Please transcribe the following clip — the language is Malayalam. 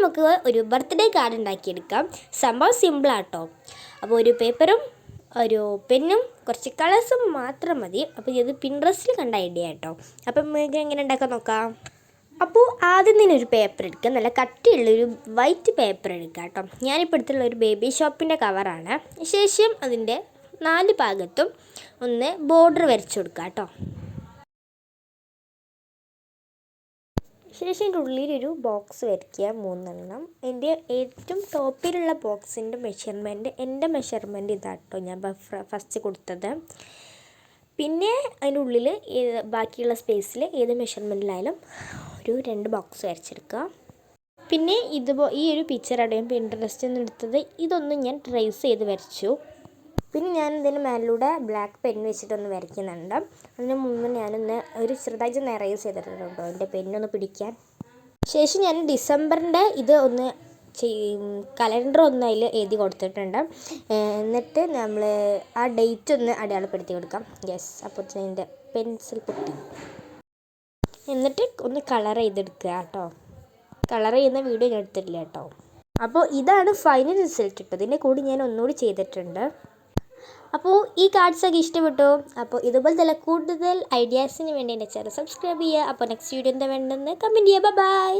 നമുക്ക് ഒരു ബർത്ത്ഡേ കാർഡ് ഉണ്ടാക്കിയെടുക്കാം. സംഭവം സിമ്പിളാട്ടോ അപ്പോൾ ഒരു പേപ്പറും ഒരു പെന്നും കുറച്ച് കളേഴ്സും മാത്രം മതി. അപ്പോൾ ഇത് പിൻട്രസ്റ്റിൽ കണ്ട ഐഡിയ കേട്ടോ അപ്പം നമുക്ക് എങ്ങനെ ഉണ്ടാക്കാൻ നോക്കാം? അപ്പോൾ ആദ്യം തന്നെ ഒരു പേപ്പർ എടുക്കുക നല്ല കട്ടിയുള്ളൊരു വൈറ്റ് പേപ്പർ എടുക്കുക കേട്ടോ. ഞാനിപ്പോൾ എടുത്തുള്ള ഒരു ബേബി ഷോപ്പിന്റെ കവറാണ് ശേഷം അതിന്റെ നാല് ഭാഗത്തും ഒന്ന് ബോർഡർ വരച്ചു കൊടുക്കുക കേട്ടോ. ശേഷം എന്റെ ഉള്ളിലൊരു ബോക്സ് വരയ്ക്കുക. മൂന്നെണ്ണം. എന്റെ ഏറ്റവും ടോപ്പിലുള്ള ബോക്സിന്റെ മെഷർമെന്റ് എന്റെ മെഷർമെന്റ് ഇതാട്ടോ ഞാൻ ഫസ്റ്റ് കൊടുത്തത്. പിന്നെ അതിന്റെ ഉള്ളിൽ ബാക്കിയുള്ള സ്പേസിൽ ഏത് മെഷർമെന്റിലായാലും ഒരു രണ്ട് ബോക്സ് വരച്ചെടുക്കുക. പിന്നെ ഇതുപോ ഈ ഒരു പിക്ചർ ഞാൻ ഇൻട്രസ്റ്റ് നിന്ന് എടുത്തത് ഇതൊന്നും ഞാൻ ട്രേസ് ചെയ്ത് വരച്ചു. പിന്നെ ഞാൻ ഇതിന് മേലിലൂടെ ബ്ലാക്ക് പെൻ വെച്ചിട്ടൊന്ന് വരയ്ക്കുന്നുണ്ട്. അതിന് മുമ്പ് ഞാനൊന്ന് ഒരു ചെറുതായിട്ട് ഒന്ന് എറേസ് ചെയ്തിട്ടുണ്ട്? കേട്ടോ എന്റെ പെന്നൊന്ന് പിടിക്കാൻ. ശേഷം ഞാൻ ഡിസംബറിന്റെ ഇത് ഒന്ന് കലണ്ടർ ഒന്ന് അതിൽ എഴുതി കൊടുത്തിട്ടുണ്ട്. എന്നിട്ട് നമ്മൾ ആ ഡേറ്റ് ഒന്ന് അടയാളപ്പെടുത്തി കൊടുക്കാം. യെസ് അപ്പോൾ എന്റെ പെൻസിൽ പൊട്ടി. എന്നിട്ട് ഒന്ന് കളർ ചെയ്തെടുക്കുക കേട്ടോ. കളർ ചെയ്യുന്ന വീഡിയോ ഞാൻ എടുത്തിട്ടില്ല കേട്ടോ. അപ്പോൾ ഇതാണ് ഫൈനൽ റിസൾട്ട് കേട്ടോ ഇതിന്റെ കൂടി ഞാൻ ഒന്നുകൂടി ചെയ്തിട്ടുണ്ട്. അപ്പോൾ ഈ കാർഡ്സൊക്കെ ഇഷ്ടപ്പെട്ടു? അപ്പോൾ ഇതുപോലെ തന്നെ കൂടുതൽ ഐഡിയാസിന് വേണ്ടി എന്റെ ചാനൽ സബ്സ്ക്രൈബ് ചെയ്യുക. അപ്പോൾ നെക്സ്റ്റ് വീഡിയോ എന്താ വേണ്ടതെന്ന് കമന്റ് ചെയ്യുക. ബൈ